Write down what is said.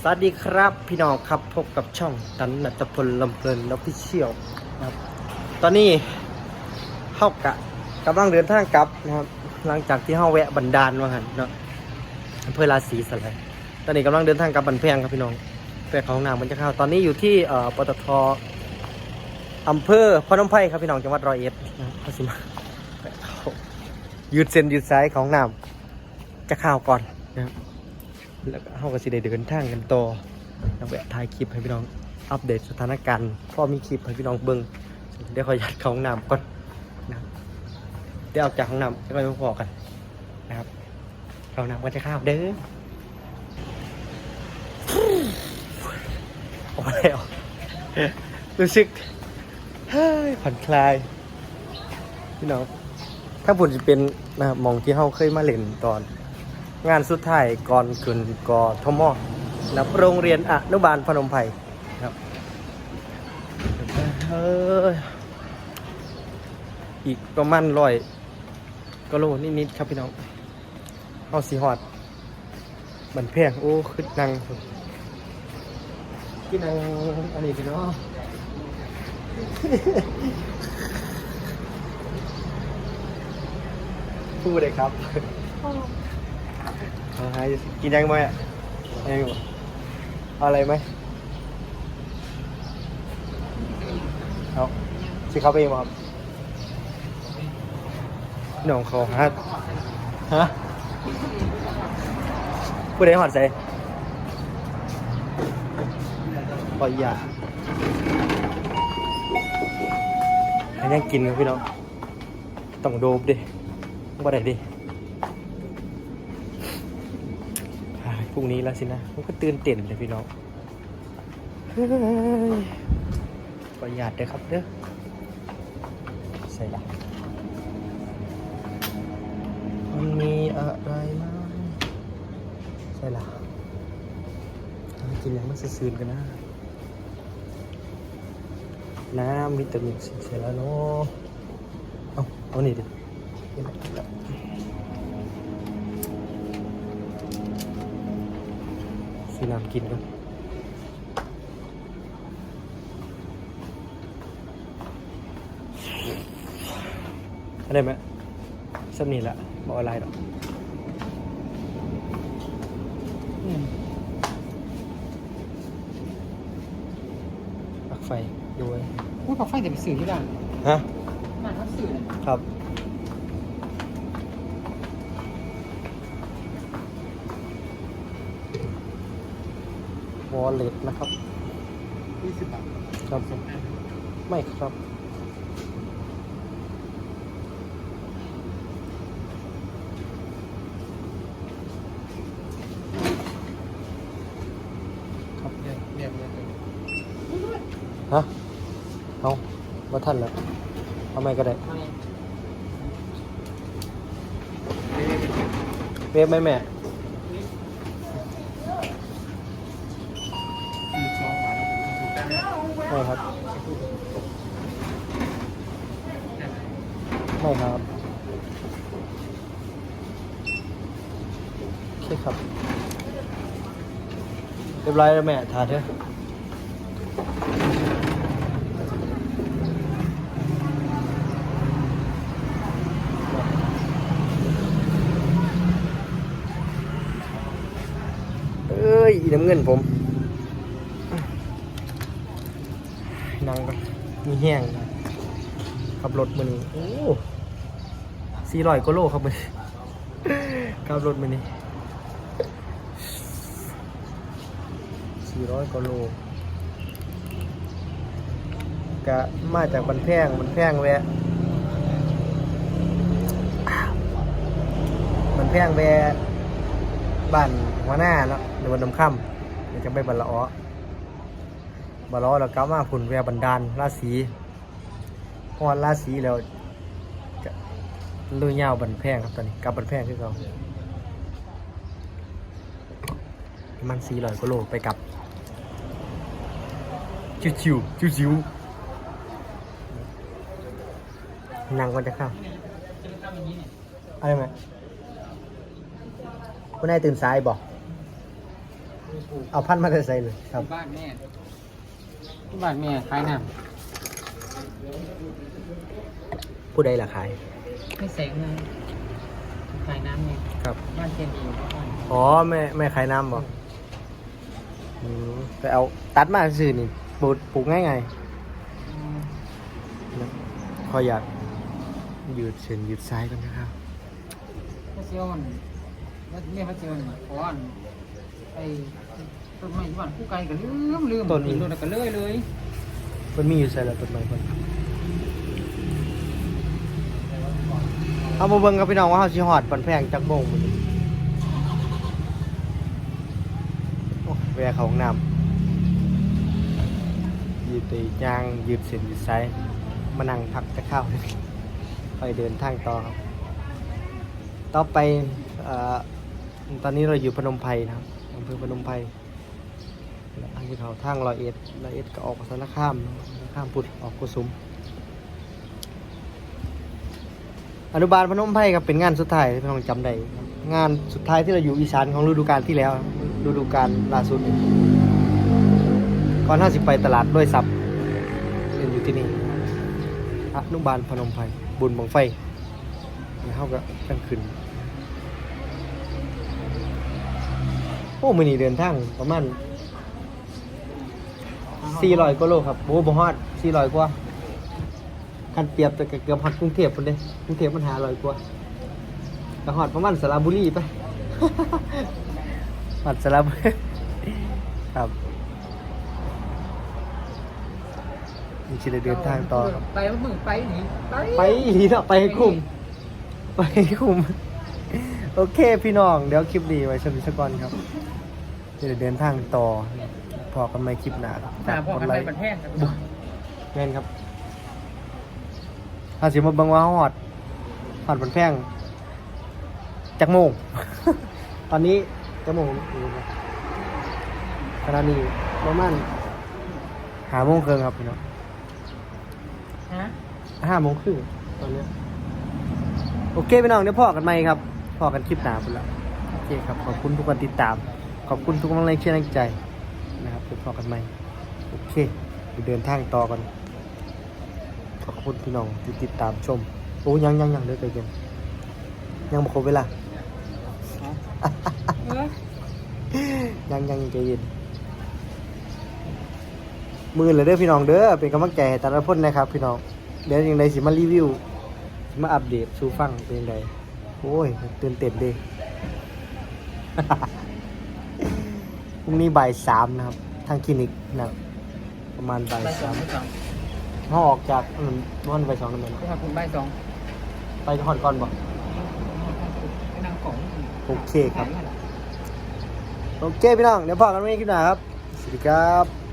สวัสดีครับพี่น้องครับพบกับช่องตันนัตพลลำเพลินและพิเชียวนะครับ ตอนนี้เข้ากะกำลังเดินทางกลับนะครับ หลังจากที่เข้าแวะบันดาลมาหันเนาะอำเภอราศีสไลยตอนนี้กำลังเดินทางกลับบันแพงครับพี่น้องไปเขาห้องน้ำมันจะเข้าตอนนี้อยู่ที่เอ่อปตทอำเภอพนมไพรครับพี่น้องจังหวัดร้อยเอ็ดนะครับเขาสิมาไปเข้ายืดเส้นยืดสายของน้ำจะเข้าวก่อนนะครับ แล้วก็เขาก็สิได้เดินทางกันต่อแล้วแวะถ่ายคลิปให้พี่น้องอัปเดตสถานการณ์พอมีคลิปให้พี่น้องเบิ่งเดี๋ยวขอยัดเข้าห้องน้ำก่อนนะเดี๋ยวออกจากห้องน้ำแล้วก็มาพอกันนะครับเข้าห้องน้ำก็จะข้าวเด้อโอ้ยออกรู้สึกเฮ้ยผ่อนคลาย พี่น้องถ้าผลจะเป็นนะครับมองที่เขาเคยมาเล่นตอน งานสุดท้ายก่อนขึ้นกอทมนะโรงเรียนอนุบาลพนมไพรครับเอ้ยอีกประมาณร้อยก็โลนิดๆครับพี่น้องเอาสีหอดบันแพงโอ้ขึ้นนังขึ้นนังอันนี้พี่น้องพูดเลยครับ กินยังไหมอะยังอยู่เอาอะไรไหมเอาสิเขาไปเองบ่ครับน้องเขาฮะฮะผู้ใดหอดใส่ปล่อยยาอันยังกินครับพี่น้องต้องโดบดิบ่ได้ดิ อ่าพ รุ่งนี้แล้วสินะผมก็ตื่นเต้นเลยพี่น้องประหยัดเด้อครับเด้อใส่ละมันมีอะไรมั้งใส่ละกินยังไม่ซื่อๆกันนะน้ำวิตามินซีเสร็จแล้วเนาะเอาเอานี่ดิ ซื้อน้ำกินก่อนอะไรไหมสักนี่แหละบอกอะไรหรอกอืมปลักไฟด้วยพูดกับไฟแต่ไปสื่อที่ร้านฮะร้านเขาสื่อเลยครับ วอลเล็ตนะครับยี่สิบบาทครับผมไม่ครับครับเรียบเรียบเรียบเลยฮะเอาว่าท่านแล้วเอาไม่ก็ได้เวฟไหมแม่ ไม่ครับ ไม่ครับ โอเคครับ เรียบร้อยแล้วแม่ทานเถอะเอ้ยน้ำเงินผม นั่งก่อน มีแห้งนะขับรถมือนี้โอ้สี่ร้อยกิโลครับมือนี้ขับรถมือนี้สี่ร้อยกิโลกะมาจากบันแพงบันแพงแวะบันแพงแวะบ้านหัวหน้าเนาะในวันน้ำค่ำเดี๋ยวจะไปบันละอ้อ บาล้อแล้วกลับมาผุนแววบันดาลราศีพอดราศีแล้วก็ลุยยาวบันแพงครับตอนนี้กลับบันแพงคือเขามันสีลอยก็โลไปกลับชิวชิวชิวชิวนั่งก็จะเข้าอะไรไหมคุณนายตื่นสายบอก เอาพันธุ์มาใส่เลยครับบ้านแม่ บ้านแม่ขายน้ผู้ใดล่ะขายำไม่แสงเลยขายน้ำไงครับ บ้านเจดีย์บ้านอ๋อแม่แม่ขายน้ำบ่อืมแต่เอาตัดมาซื่อนี่ปลูกปลูกง่ายไงอืมขออยากยืดเส้นยืดสายกันนะครับ พระเจ้ามันว่าเนี่ยพระเจ้ามันขออันไอ้ ต้นไม้ที่บ้านผู้ไกลก็ลืมลืมเห็นแล้วก็เลยเลยมันมีอยู่ใส่แล้วต้นไม้คนเอามาเบิ่งกับพี่น้องว่าเฮาสิฮอดปันแพงจักโมงมื้อนี้โอ้แวะเข้าห้องน้ำยืดตียางยืดเส้นยืดสายมานั่งพักจะเข้าไปเดินทางต่อครับ ต่อไปเอ่อตอนนี้เราอยู่พนมไพรนะครับอำเภอพนมไพร แล้วทางที่เขาทางรอยเอ็ดร้อยเอ็ดก็ออกสารคามสารคามพุทธออกกุสุม อนุบาลพนมไพรครับเป็นงานสุดท้ายที่พี่น้องจำได้งานสุดท้ายที่เราอยู่อีสานของฤดูกาลที่แล้วฤดูกาลล่าสุดก่อนห้าสิบไปตลาดด้วยซับเรียนอยู่ที่นี่อนุบาลพนมไพรบุญบังไฟแล้วเขาก็ตั้งขึ้นโอ้มือนี้เดินทางประมาณ 400กว่าโลครับโอ้บ่ฮอด400กว่าคันเปรียบแต่เกือบฮอดกรุงเทพพุ่นเด้กรุงเทพมันหาร้อยกว่าก็ฮอดประมาณสระบุรีไปฮอดสระบุรีครับมีชิได้เดินทางต่อครับ ไปมึงไปหนีไปไปอีหลีเนาะไปให้คุ้มไปให้คุ้มโอเคพี่น้อง เดี๋ยวคลิปนี้ไว้ชมสักก่อนครับจะได้เดินทางต่อ พอกันไม่คลิปหน้าครับหาพ่อกันไลไปค์บันแห้งครับบุแม่นครับถ้าสิมาเบังว่าฮอดฮอดบนแพงจักโมง ตอนนี้จักโมงขณะนี้ประมาณหาโมงครึ่งครับพี่น้องฮะห้าโมงครึ่งตอนเนี้ยโอเคพี่น้องเดี๋ยวพอกันไหมครับพอกันคลิปหน้าพุ่นละโอเคครับขอบคุณทุกคนติดตาม ขอบคุณทุกกำลังเชียร์แรงใจ นะครับพอกันไหมโอเคไปเดินทางต่อกันขอบคุณพี่น้องที่ติดตามชม โอ้ยังยังยังเดี๋ยใจเย็นยังบ่ครบเวลายังยังใจเย็นมือเลยเด้อพี่น้องเด้อเป็นกำลังใจแต่ละคนนะครับ พี่น้องเดี๋ยวยังไงสิมารีวิวมาอัปเดตสู่ฟังเป็นยังไงโอ้ยตื่นเต้นเด้ รุ่งนี้บ่ายสามนะครับ ทางคลินิกนะครับประมาณบ่ายใบสอสางมใบสองเขาออกจากอืมวันบ่ายสองนั่นเองก็มาคุณใบสองไปหอนก่อนบ่ไปนั่งกล่องโอเคครับ โอเคพี่น้อง เดี๋ยวพอกันไว้คลิปหน้าครับ สวัสดีครับ